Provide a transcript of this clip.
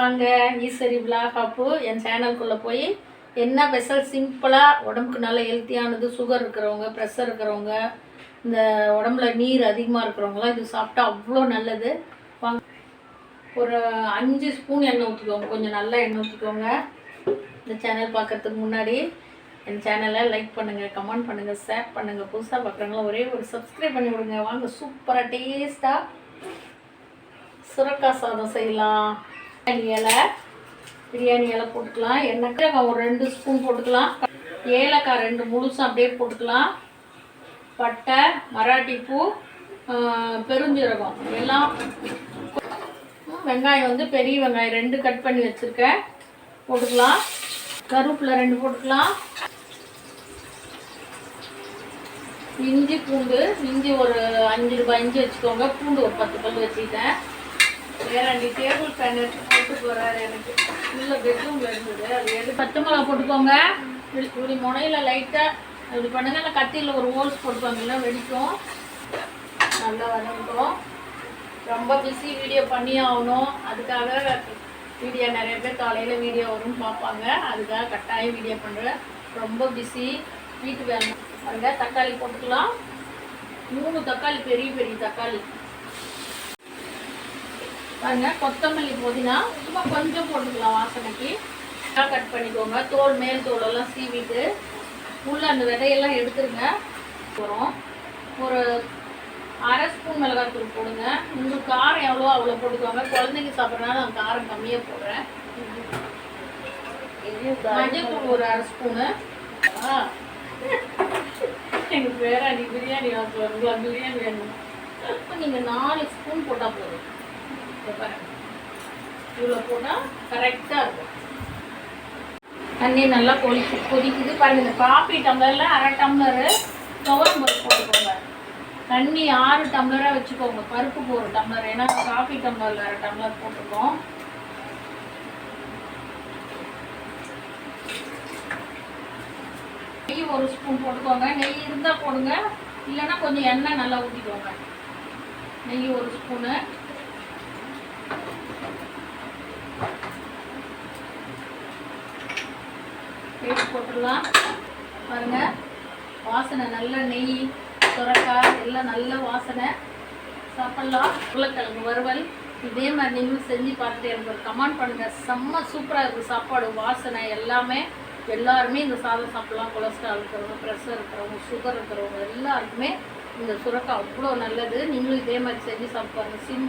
வாங்க ஈஸ்வரி விலாக் ஆப்பு என் சேனலுக்குள்ளே போய் என்ன ஸ்பெஷல் சிம்பிளாக உடம்புக்கு நல்ல ஹெல்த்தியானது சுகர் இருக்கிறவங்க ப்ரெஷர் இருக்கிறவங்க இந்த உடம்புல நீர் அதிகமாக இருக்கிறவங்களாம் இது சாப்பிட்டா அவ்வளோ நல்லது. வாங்க. ஒரு அஞ்சு ஸ்பூன் எண்ணெய் ஊற்றிக்கோங்க கொஞ்சம் நல்லா எண்ணெய் ஊற்றிக்கோங்க இந்த சேனல் பார்க்கறதுக்கு முன்னாடி என் சேனலை லைக் பண்ணுங்கள் கமெண்ட் பண்ணுங்கள் ஷேர் பண்ணுங்கள் புதுசாக பார்க்குறவங்களாம் ஒரே ஒரு சப்ஸ்கிரைப் பண்ணி விடுங்க. வாங்க சூப்பராக டேஸ்ட்டாக சுரக்கா சாதம் செய்யலாம். பிரியாணி இலை. பிரியாணி இலை போட்டுக்கலாம். எண்ணெய் ஒரு ரெண்டு ஸ்பூன் போட்டுக்கலாம். ஏலக்காய் ரெண்டு முழுசும் அப்படியே போட்டுக்கலாம். பட்டை மராட்டி பூ பெருஞ்சீரகம் எல்லாம். வெங்காயம் வந்து பெரிய வெங்காயம் ரெண்டு கட் பண்ணி வச்சுருக்கேன். போட்டுக்கலாம். கருவேப்பிலை ரெண்டு போட்டுக்கலாம். இஞ்சி பூண்டு இஞ்சி ஒரு அஞ்சு ரூபாய் இஞ்சி வச்சுக்கோங்க. பூண்டு ஒரு பத்து பல் வச்சுக்கிட்டேன். வேற டேபிள் ஃபேன் எடுத்து போட்டு போகிறாரு எனக்கு. உள்ள பெட்ரூமில் இருந்தது. அது எடுத்து பச்சை மிளகா போட்டுக்கோங்க. இப்படி முனையில் லைட்டாக இப்படி பண்ணுங்க. இல்லை கத்தியில் ஒரு ஹோல்ஸ் போட்டுப்பாங்கன்னா வெடிக்கும். நல்லா வதங்கட்டும். ரொம்ப பிஸி வீடியோ பண்ணி ஆகணும் அதுக்காக வீடியோ நிறைய பேர் காலையில் வீடியோ வரும்னு பார்ப்பாங்க. அதுக்காக கட்டாயம் வீடியோ பண்ணுறேன் ரொம்ப பிஸி வீட்டு வேலை பாருங்கள் தக்காளி போட்டுக்கலாம். மூணு தக்காளி பெரிய பெரிய தக்காளி. பாருங்க கொத்தமல்லி புதினா. சும்மா கொஞ்சம் போட்டுக்கலாம் வாசனைக்கு. கட் பண்ணிக்கோங்க. தோல் மேல் தோலெல்லாம் சீவிட்டு. உள்ள அந்த விதையெல்லாம் எடுத்துருங்க. அப்புறம் ஒரு அரை ஸ்பூன் மிளகாத்தூள் போடுங்க. உங்களுக்கு காரம் எவ்வளோ அவ்வளோ போட்டுக்கோங்க. குழந்தைங்க சாப்பிட்றதுனால நான் காரம் கம்மியாக போடுறேன். மஞ்சள் ஒரு அரை ஸ்பூனு. எனக்கு வேற நீ பிரியாணி வாங்குவாங்களா பிரியாணி வேணும். இப்போ நீங்கள் நாலு ஸ்பூன் போட்டால் போதும். இவ்வளோ போட்டால் கரெக்டாக இருக்கும். தண்ணி நல்லா கொதி கொதிக்குது. பாருங்க இந்த காஃபி டம்ளரில் அரை டம்ளரு துவரம் பருப்பு போட்டுக்கோங்க. தண்ணி ஆறு டம்ளராக வச்சுக்கோங்க. பருப்புக்கு ஒரு டம்ளர் ஏன்னா காஃபி டம்ளரில் அரை டம்ளர் போட்டிருக்கோம். நெய் ஒரு ஸ்பூன் போட்டுக்கோங்க. நெய் இருந்தால் போடுங்க. இல்லைன்னா கொஞ்சம் எண்ணெய் நல்லா ஊற்றிக்கோங்க நெய் ஒரு ஸ்பூனு சேர்த்து போட்டுடலாம். பாருங்கள் வாசனை நல்ல நெய் சுரக்காய் எல்லாம் நல்ல வாசனை. சாப்பிட்லாம். உருளைக்கிழங்கு வறுவல். இதே மாதிரி நீங்களும் செஞ்சு பார்த்துட்டு எனக்கு ஒரு கமெண்ட் பண்ணுங்கள் செம்ம சூப்பராக இருக்குது சாப்பாடு வாசனை எல்லாமே. எல்லாருமே இந்த சாதம் சாப்பிட்லாம். கொலஸ்ட்ரால் இருக்கிறவங்க ப்ரெஷர் இருக்கிறவங்க சுகர் இருக்கிறவங்க எல்லாருக்குமே இந்த சுரக்காய் அவ்வளோ நல்லது. நீங்களும் இதே மாதிரி செஞ்சு சாப்பிடுவாங்க சிம்